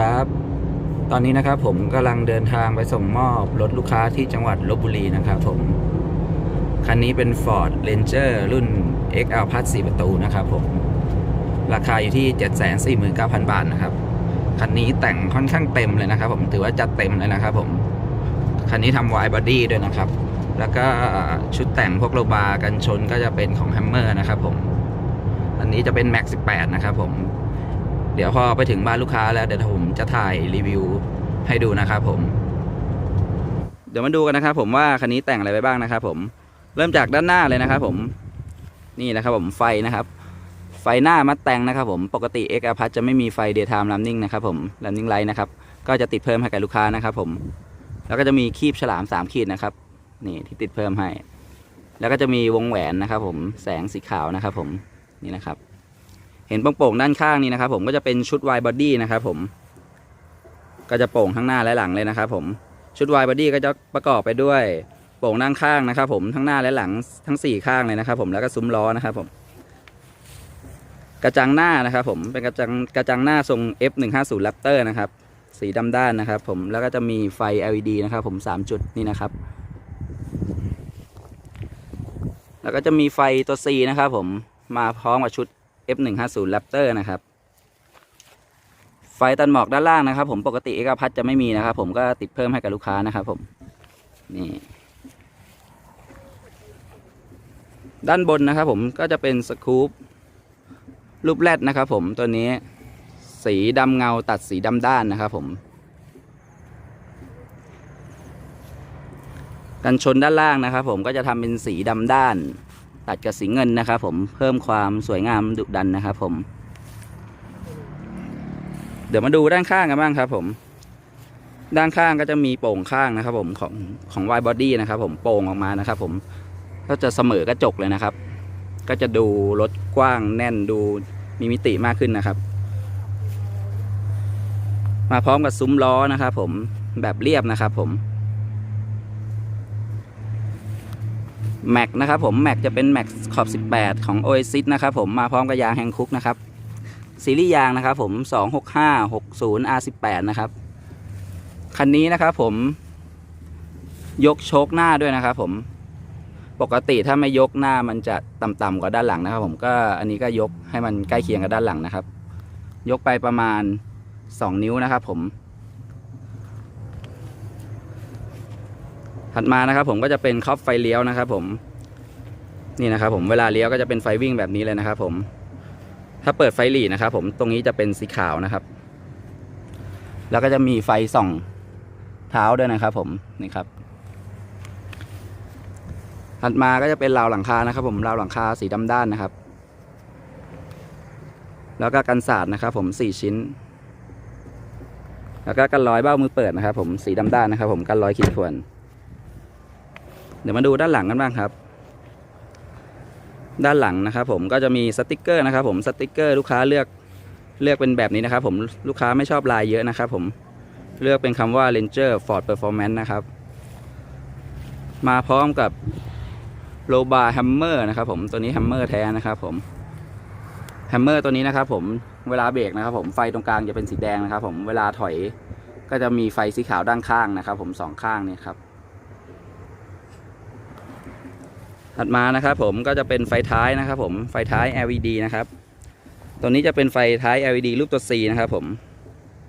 ครับ ตอนนี้นะครับผมกำลังเดินทางไปส่งมอบรถลูกค้าที่จังหวัดลบบุรีนะครับผม คันนี้เป็น Ford Ranger รุ่น XL Plus 4 ประตูนะครับผม ราคาอยู่ที่ 749,000 บาทนะครับ คันนี้แต่งค่อนข้างเต็มเลยนะครับผม ถือว่าจัดเต็มเลยนะครับผม คันนี้ทำ wide body ด้วยนะครับ แล้วก็ชุดแต่งพวกโลบาร์กันชนก็จะเป็นของ Hammer นะครับผม อันนี้จะเป็น Max 18 นะครับผม ดี๋ยวพอไปถึงบ้านลูกค้าแล้วเดี๋ยวผมจะถ่ายรีวิวให้ดูนะครับผม เดี๋ยวมาดูกันนะครับผมว่าคันนี้แต่งอะไรไปบ้างนะครับผมเริ่มจากด้านหน้าเลยนะครับผมนี่นะครับผมไฟนะครับ ไฟหน้ามัดแต่งนะครับผมปกติ X a p a จะไม่มีไฟ daytime running นะครับผม running light นะครับก็จะติดเพิ่มให้กับลูกค้านะครับผม แล้วก็จะมีคีบฉลาม3ขีดนะครับนี่ที่ติดเพิ่มให้ แล้วก็จะมีวงแหวนนะครับผมแสงสีขาวนะครับผมนี่นะครับ เห็นโป่งๆด้านข้างนี้นะครับ ผมก็จะเป็นชุด wide body นะครับผมก็จะโป่งทั้งหน้าและหลังเลยนะครับ ผมชุด wide body ก็จะประกอบไปด้วยโป่งด้านข้างนะครับ ผมทั้งหน้าและหลังทั้งสี่ข้างเลยนะครับ ผมแล้วก็ซุ้มล้อนะครับ ผม กระจังหน้านะครับ ผมเป็นกระจังกระจังหน้าทรง F150 Raptor นะครับ สีดำด้านนะครับ ผมแล้วก็จะมีไฟ LED นะครับ ผมสามจุดนี่นะครับแล้วก็จะมีไฟตัว C นะครับ ผมมาพร้อมกับชุด F150 Raptor นะครับ ไฟตันหมอกด้านล่างนะครับ ผมปกติเอกพัทจะไม่มีนะครับ ผมก็ติดเพิ่มให้กับลูกค้านะครับ ผมนี่ด้านบนนะครับ ผมก็จะเป็นสกู๊ปรูปแรดนะครับ ผมตัวนี้สีดำเงาตัดสีดำด้านนะครับผมกันชนด้านล่างนะครับ ผมก็จะทำเป็นสีดำด้าน ตัดกับสีเงินนะครับผมเพิ่มความสวยงามดุดันนะครับผม เดี๋ยวมาดูด้านข้างกันบ้างครับ ผม ด้านข้างก็จะมีโป่งข้างนะครับ ผมของของวายบอดี้นะครับ ผมโป่งออกมานะครับ ผมก็จะเสมอกระจกเลยนะครับ ก็จะดูรถกว้างแน่นดูมีมิติมากขึ้นนะครับ มาพร้อมกับซุ้มล้อนะครับ ผมแบบเรียบนะครับ ผม แม็กนะครับผมแม็กจะเป็นแม็กขอบ 18 ของ Oasis นะครับผมมาพร้อมกับยางแฮงคุกนะครับซีรีส์ยางนะครับผม 26560 R18 นะครับ คันนี้นะครับผมยกโชคหน้าด้วยนะครับผมปกติถ้าไม่ยกหน้ามันจะต่ำๆกว่าด้านหลังนะครับผมก็อันนี้ก็ยกให้มันใกล้เคียงกับด้านหลังนะครับ ยกไปประมาณ 2 นิ้วนะครับผม ถัดมานะครับผมก็จะเป็นครอบไฟเลี้ยวนะครับผมนี่นะครับผมเวลาเลี้ยวก็จะเป็นไฟวิ่งแบบนี้เลยนะครับผมถ้าเปิดไฟหลีนะครับผมตรงนี้จะเป็นสีขาวนะครับ แล้วก็จะมีไฟส่องเท้าด้วยนะครับผมนี่ครับถัดมาก็จะเป็นราวหลังคานะครับ ผมราวหลังคาสีดำด้านนะครับ แล้วก็กันสาดนะครับ ผมสี่ชิ้น แล้วก็กันร้อยเบ้ามือเปิดนะครับ ผมสีดำด้านนะครับ ผมกันร้อยขีดข่วน เดี๋ยวมาดูด้านหลังกันบ้างครับ ด้านหลังนะครับ ผมก็จะมีสติกเกอร์นะครับ ผมสติกเกอร์ลูกค้าเลือกเลือกเป็นแบบนี้นะครับ ผมลูกค้าไม่ชอบลายเยอะนะครับ ผมเลือกเป็นคำว่า Ranger Ford Performance นะครับ มาพร้อมกับโลบาร์แฮมเมอร์นะครับ ผมตัวนี้แฮมเมอร์แท้นะครับ ผมแฮมเมอร์ตัวนี้นะครับ ผมเวลาเบรกนะครับ ผมไฟตรงกลางจะเป็นสีแดงนะครับ ผมเวลาถอยก็จะมีไฟสีขาวด้านข้างนะครับ ผมสองข้างนี่ครับ ถัดมานะครับผมก็จะเป็นไฟท้ายนะครับผมไฟท้าย LED นะครับ ตัวนี้จะเป็นไฟท้าย LED รูปตัว C นะครับผม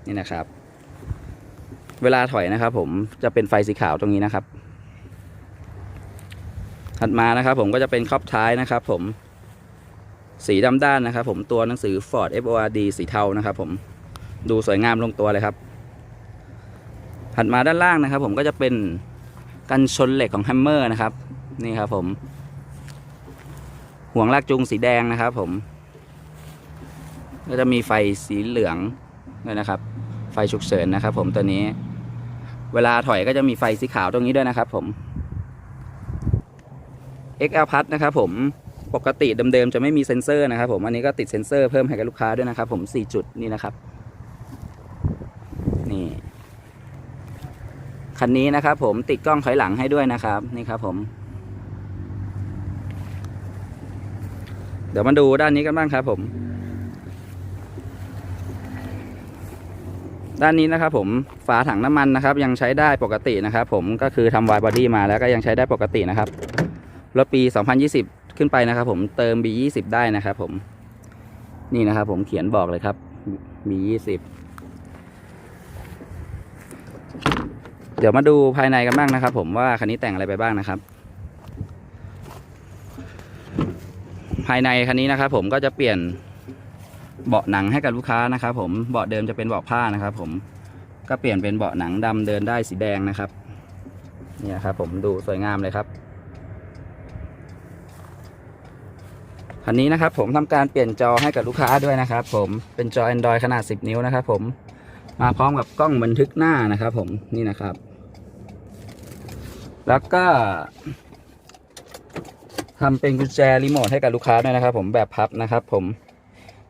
นี่นะครับ เวลาถอยนะครับผมจะเป็นไฟสีขาวตรงนี้นะครับ ถัดมานะครับผมก็จะเป็นครอบท้ายนะครับผมสีดำด้านนะครับผมตัวหนังสือ Ford FORD สีเทานะครับผมดูสวยงามลงตัวเลยครับ ถัดมาด้านล่างนะครับ ผมก็จะเป็นกันชนเหล็กของแฮมเมอร์นะครับ นี่ครับผม ห่วงลากจูงสีแดงนะครับ ผม ก็จะมีไฟสีเหลืองด้วยนะครับ ไฟฉุกเฉินนะครับ ผมตัวนี้ เวลาถอยก็จะมีไฟสีขาวตรงนี้ด้วยนะครับ ผม XL Plus นะครับผมปกติเดิมๆจะไม่มีเซ็นเซอร์นะครับ ผมอันนี้ก็ติดเซ็นเซอร์เพิ่มให้กับลูกค้าด้วยนะครับ ผม4จุดนี่นะครับ นี่คันนี้นะครับ ผมติดกล้องถอยหลังให้ด้วยนะครับ นี่ครับผม เดี๋ยวมาดูด้านนี้กันบ้างครับผม ด้านนี้นะครับผมฝาถังน้ำมันนะครับ ยังใช้ได้ปกตินะครับ ผมก็คือทำวายบอดี้มาแล้วก็ยังใช้ได้ปกตินะครับรถปี 2020 ขึ้นไปนะครับ ผมเติม B20 ได้นะครับ ผม นี่นะครับ ผมเขียนบอกเลยครับ B20 เดี๋ยวมาดูภายในกันบ้างนะครับ ผมว่าคันนี้แต่งอะไรไปบ้างนะครับ ภายในคันนี้นะครับ ผมก็จะเปลี่ยนเบาะหนังให้กับลูกค้านะครับผมเบาะเดิมจะเป็นเบาะผ้านะครับ ผมก็เปลี่ยนเป็นเบาะหนังดำเดินได้สีแดงนะครับ เนี่ยครับ ผมดูสวยงามเลยครับคันนี้นะครับ ผมทำการเปลี่ยนจอให้กับลูกค้าด้วยนะครับ ผมเป็นจอ Android ขนาด 10 นิ้วนะครับ ผมมาพร้อมกับกล้องบันทึกหน้านะครับ ผมนี่นะครับ แล้วก็ ทำเป็นกุญแจรีโมทให้กับลูกค้าด้วยนะครับ ผมแบบพับนะครับ ผม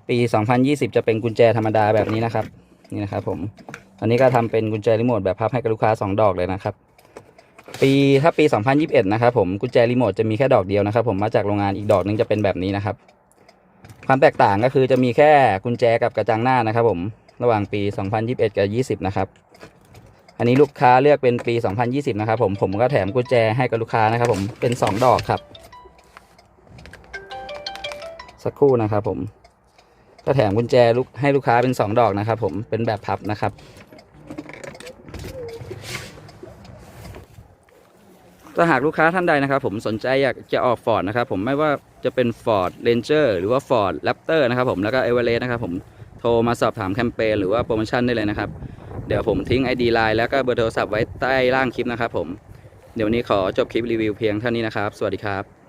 ปี 2020 จะเป็นกุญแจธรรมดาแบบนี้นะครับ นี่นะครับ ผมอันนี้ก็ทำเป็นกุญแจรีโมทแบบพับให้กับลูกค้า 2 ดอกเลยนะครับ ปีถ้าปี 2021 นะครับ ผมกุญแจรีโมทจะมีแค่ดอกเดียวนะครับ ผมมาจากโรงงานอีกดอกหนึงจะเป็นแบบนี้นะครับ ความแตกต่างก็คือจะมีแค่กุญแจกับกระจังหน้านะครับ ผมระหว่างปี 2021 กับ 20 นะครับอันนี้ลูกค้าเลือกเป็นปี 2020 นะครับผม ผมก็แถมกุญแจให้กับลูกค้านะครับผม เป็น 2 ดอกครับ สักครู่นะครับผม ก็แถมกุญแจลูกให้ลูกค้าเป็นสองดอกนะครับ ผมเป็นแบบพับนะครับ ถ้าหากลูกค้าท่านใดนะครับ ผมสนใจอยากจะออกฟอร์ดนะครับ ผมไม่ว่าจะเป็น Ford Ranger หรือว่า Ford Raptor นะครับ ผมแล้วก็ Everest นะครับ ผมโทรมาสอบถามแคมเปญหรือว่าโปรโมชั่นได้เลยนะครับ เดี๋ยวผมทิ้ง ID Line แล้วก็เบอร์โทรศัพท์ไว้ใต้ล่างคลิปนะครับ ผมเดี๋ยววันนี้ขอจบคลิปรีวิวเพียงเท่านี้นะครับ สวัสดีครับ